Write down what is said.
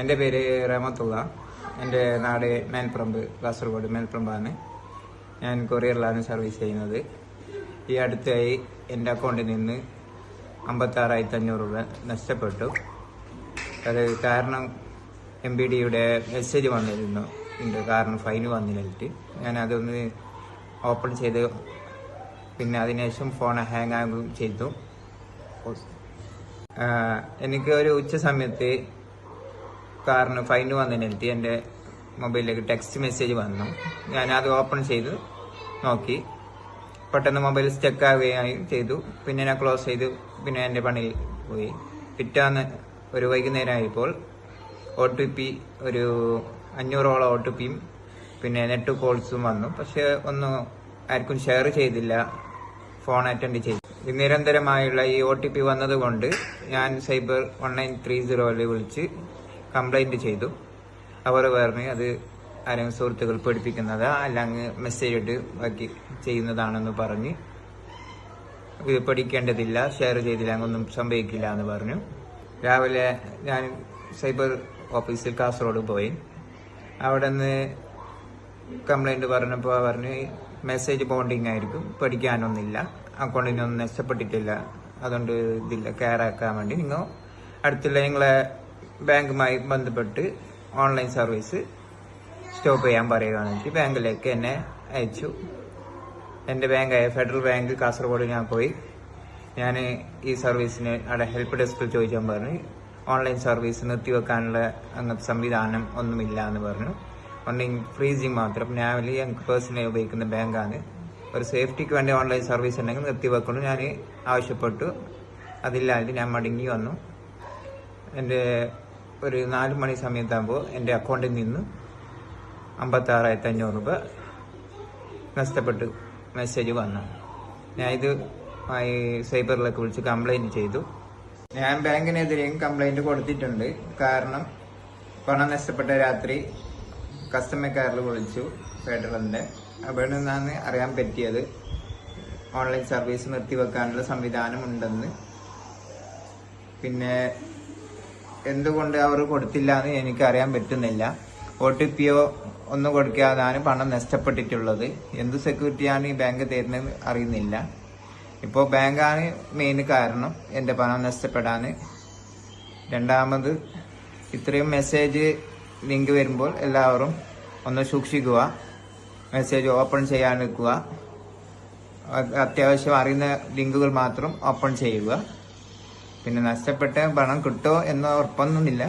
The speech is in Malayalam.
എന്റെ പേര് റഹമത്തുള്ള എന്റെ നാട് മേൽപ്പറമ്പ് കാസർഗോഡ് മേൽപ്പറമ്പാണ്. ഞാൻ കൊറിയറിലാണ് സർവീസ് ചെയ്യുന്നത്. ഈ അടുത്തായി എന്റെ അക്കൗണ്ടിൽ നിന്ന് അമ്പത്താറായിരത്തി അഞ്ഞൂറ് രൂപ നഷ്ടപ്പെട്ടു. അത് കാരണം എം ബി ഡിയുടെ മെസ്സേജ് വന്നിരുന്നു. ഉണ്ട്. കാരണം ഫൈൻ വന്നിട്ട് ഞാൻ അതൊന്ന് ഓപ്പൺ ചെയ്ത് പിന്നെ അതിനുശേഷം ഫോൺ ഹാങ് ആകുകയും ചെയ്തു. എനിക്ക് ഒരു ഉച്ച സമയത്ത് കാറിന് ഫൈൻ വന്നതിനെത്തി എന്റെ മൊബൈലിലേക്ക് ടെക്സ്റ്റ് മെസ്സേജ് വന്നു. ഞാൻ അത് ഓപ്പൺ ചെയ്ത് നോക്കി. പെട്ടെന്ന് മൊബൈൽ സ്റ്റക്ക് ആവുകയും ചെയ്തു. പിന്നെ ഞാൻ ക്ലോസ് ചെയ്തു. പിന്നെ എന്റെ പണിയിൽ പോയി. പിറ്റാന്ന് ഒരു വൈകുന്നേരം ആയപ്പോൾ ഒ ടി പി ഒരു അഞ്ഞൂറോളം ഒ ടി പിയും പിന്നെ നെറ്റ് കോൾസും വന്നു. പക്ഷേ ഒന്നും ആർക്കും ഷെയർ ചെയ്തില്ല. ഫോൺ അറ്റൻഡ് ചെയ്തു. നിരന്തരമായുള്ള ഈ ഒ ടി പി വന്നതുകൊണ്ട് ഞാൻ സൈബർ വൺ നയൻ ത്രീ സീറോയിൽ വിളിച്ച് കംപ്ലൈന്റ് ചെയ്തു. അവർ പറഞ്ഞു അത് ആരെങ്കിലും സുഹൃത്തുക്കൾ പഠിപ്പിക്കുന്നതാ അല്ലെങ്കിൽ മെസ്സേജ് ഇട്ട് ബാക്കി ചെയ്യുന്നതാണെന്ന് പറഞ്ഞ് ഇത് പഠിക്കേണ്ടതില്ല ഷെയർ ചെയ്തില്ല ഒന്നും സംഭവിക്കില്ല എന്ന് പറഞ്ഞു. രാവിലെ ഞാൻ സൈബർ ഓഫീസിൽ കാസർഗോഡ് പോയി. അവിടെ നിന്ന് കംപ്ലൈന്റ് പറഞ്ഞപ്പോൾ പറഞ്ഞ് മെസ്സേജ് ബോണ്ടിങ് ആയിരിക്കും പഠിക്കാനൊന്നുമില്ല അക്കൗണ്ടിനൊന്നും നഷ്ടപ്പെട്ടിട്ടില്ല അതുകൊണ്ട് ഇതില്ല കെയർ ആക്കാൻ വേണ്ടി നിങ്ങൾ അടുത്തുള്ള നിങ്ങളെ ബാങ്കുമായി ബന്ധപ്പെട്ട് ഓൺലൈൻ സർവീസ് സ്റ്റോപ്പ് ചെയ്യാൻ പറയുകയാണെങ്കിൽ ബാങ്കിലേക്ക് എന്നെ അയച്ചു. എന്റെ ബാങ്കായ ഫെഡറൽ ബാങ്ക് കാസർഗോഡ് ഞാൻ പോയി. ഞാൻ ഈ സർവീസിന് അവിടെ ഹെൽപ്പ് ഡെസ്കിൽ ചോദിക്കാൻ പറഞ്ഞു. ഓൺലൈൻ സർവീസ് നിർത്തിവെക്കാനുള്ള അങ്ങനത്തെ സംവിധാനം ഒന്നുമില്ല എന്ന് പറഞ്ഞു. ഓൺലൈൻ ഫ്രീസിങ് മാത്രം. ഞാൻ വലിയ ഞങ്ങൾക്ക് പേഴ്സണലി ഉപയോഗിക്കുന്ന ബാങ്കാണ്. ഒരു സേഫ്റ്റിക്ക് വേണ്ടി ഓൺലൈൻ സർവീസ് ഉണ്ടെങ്കിൽ നിർത്തിവെക്കണം ഞാൻ ആവശ്യപ്പെട്ടു. അതില്ലാതെ ഞാൻ മടങ്ങി വന്നു. എന്റെ ഒരു നാല് മണി സമയത്താകുമ്പോൾ എന്റെ അക്കൗണ്ടിൽ നിന്ന് അമ്പത്താറായിരത്തി അഞ്ഞൂറ് രൂപ നഷ്ടപ്പെട്ടു മെസ്സേജ് വന്നു. ഞാൻ ഇത് ഈ സൈബറിലേക്ക് വിളിച്ച് കംപ്ലൈന്റ് ചെയ്തു. ഞാൻ ബാങ്കിനെതിരെയും കംപ്ലൈന്റ് കൊടുത്തിട്ടുണ്ട്. കാരണം പണം നഷ്ടപ്പെട്ട രാത്രി കസ്റ്റമർ കെയറിൽ വിളിച്ചു ഫെഡറലിന്റെ. അവിടെ നിന്നാണ് അറിയാൻ പറ്റിയത്. ഓൺലൈൻ സർവീസ് നിർത്തിവെക്കാനുള്ള സംവിധാനം ഉണ്ടെന്ന് പിന്നെ എന്തുകൊണ്ട് അവർ കൊടുത്തില്ല എന്ന് എനിക്ക് അറിയാൻ പറ്റുന്നില്ല. ഒ ടി പിയോ ഒന്നും കൊടുക്കാതാണ് പണം നഷ്ടപ്പെട്ടിട്ടുള്ളത്. എന്ത് സെക്യൂരിറ്റിയാണ് ഈ ബാങ്ക് തരുന്നത് അറിയുന്നില്ല. ഇപ്പോൾ ബാങ്കാണ് മെയിൻ കാരണം എന്റെ പണം നഷ്ടപ്പെടാൻ രണ്ടാമത് ഇത്രയും മെസ്സേജ് ലിങ്ക് വരുമ്പോൾ എല്ലാവരും ഒന്ന് സൂക്ഷിക്കുക. മെസ്സേജ് ഓപ്പൺ ചെയ്യാൻ നിൽക്കുക. അത് അത്യാവശ്യം അറിയുന്ന ലിങ്കുകൾ മാത്രം ഓപ്പൺ ചെയ്യുക. പിന്നെ നഷ്ടപ്പെട്ട പണം കിട്ടുമോ എന്ന ഉറപ്പൊന്നുമില്ല.